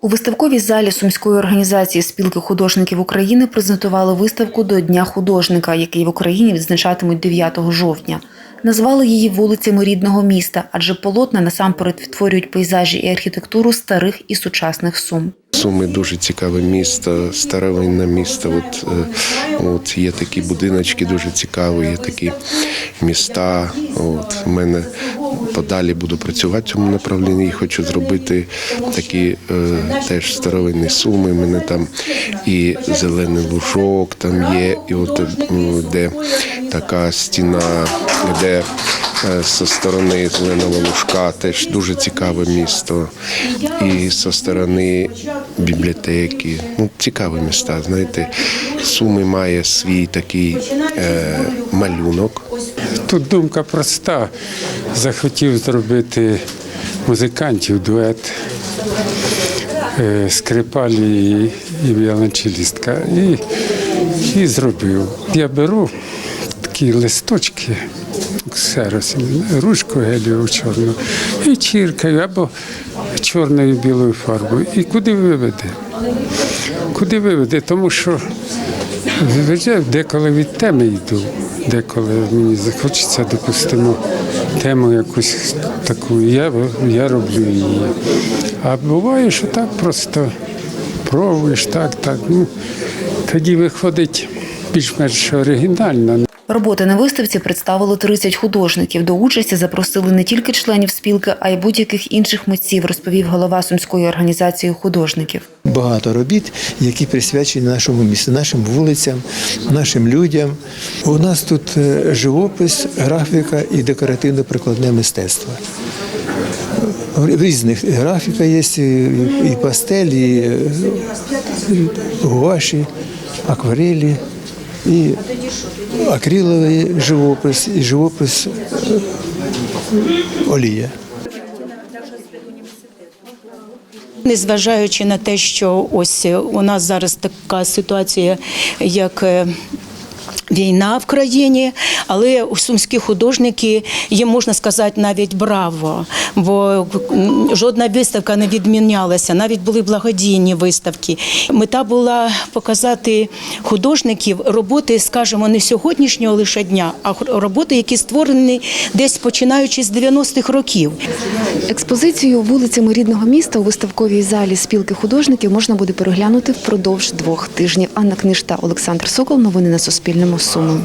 У виставковій залі Сумської організації спілки художників України презентували виставку до Дня художника, який в Україні відзначатимуть 9 жовтня. Назвали її вулицями рідного міста, адже полотна насамперед відтворюють пейзажі і архітектуру старих і сучасних сум. Суми дуже цікаве місто, старовинне місто. От, е, от є такі будиночки дуже цікаві, є такі міста. От в мене подалі буду працювати в цьому направлінні і хочу зробити такі е, теж старовинні суми. У мене там і зелений лужок там є, і от е, де така стіна, де зі сторони зеленого лужка теж дуже цікаве місто. І зі сторони бібліотеки. Ну, цікаві міста. Знаєте, Суми має свій такий е, малюнок. Тут думка проста. Захотів зробити музикантів дует е, скрипаль і, і віолончелістка. І, і зробив. Я беру такі листочки, ксерос, ручку гелію чорну і чіркаю або чорною білою фарбою. І куди виведе? Куди виведе? Тому що вже деколи від теми йду, деколи мені захочеться, допустимо, тему якусь таку, я, я роблю її. А буває, що так просто пробуєш, так, так. Ну, тоді виходить більш-менш оригінально. Роботи на виставці представили 30 художників. До участі запросили не тільки членів спілки, а й будь-яких інших митців, розповів голова Сумської організації художників. Багато робіт, які присвячені нашому місту, нашим вулицям, нашим людям. У нас тут е, живопис, графіка і декоративно-прикладне мистецтво. Різних графіка є, і пастелі, і е, гуаші, акварелі, і акриловий живопис, і живопис е, олія. Незважаючи на те, що ось у нас зараз така ситуація, як е, Війна в країні, але сумські художники їм можна сказати навіть браво, бо жодна виставка не відмінялася, навіть були благодійні виставки. Мета була показати художників роботи, скажімо, не сьогоднішнього лише дня, а роботи, які створені десь починаючи з 90-х років. Експозицію вулицями рідного міста у виставковій залі спілки художників можна буде переглянути впродовж двох тижнів. Анна Книж та Олександр Сокол. Новини на Суспільному. Суми.